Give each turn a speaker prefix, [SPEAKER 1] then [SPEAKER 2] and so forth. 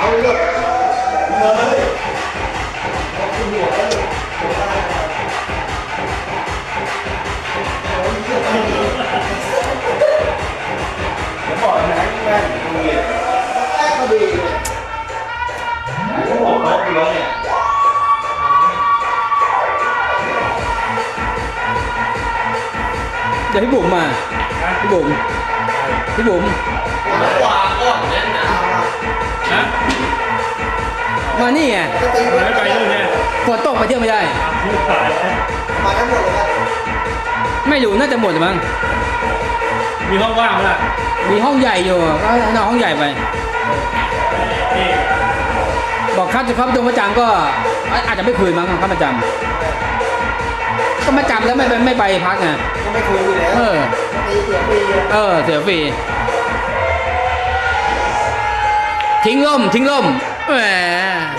[SPEAKER 1] không bỏ nắng ra không nhiệt ác nó
[SPEAKER 2] bị đấy, bụng mà. Cái bụng. Cái bụng. Quả quả มานี่
[SPEAKER 3] ไง
[SPEAKER 1] ก็ตี
[SPEAKER 4] ไปไม่ไปนู่นเนี่ย
[SPEAKER 3] ฝนตกไปเที่ยวไม่ได้
[SPEAKER 4] พูดขายแล้ว
[SPEAKER 1] มาทั้งหมดเลยครับ
[SPEAKER 3] ไม่รู้น่าจะหมดมั้ง
[SPEAKER 4] มีห้องว่างไหมล่ะ
[SPEAKER 3] มีห้องใหญ่อยู่ก็ให้นอนห้องใหญ่ไป
[SPEAKER 4] นี่
[SPEAKER 3] บอกครับจะเข้าประจงประจำก็อาอาจจะไม่คืนมั้งเข้าประจำก็มาจำแล้วไม่ไปไม่ไปพักไง
[SPEAKER 1] ก็ไม่คุยอยู่แล้ว
[SPEAKER 3] เออ
[SPEAKER 1] ตีเสียฟรีอะ
[SPEAKER 3] เออเสียฟรีทิ้งล่มทิ้งล่ม 对。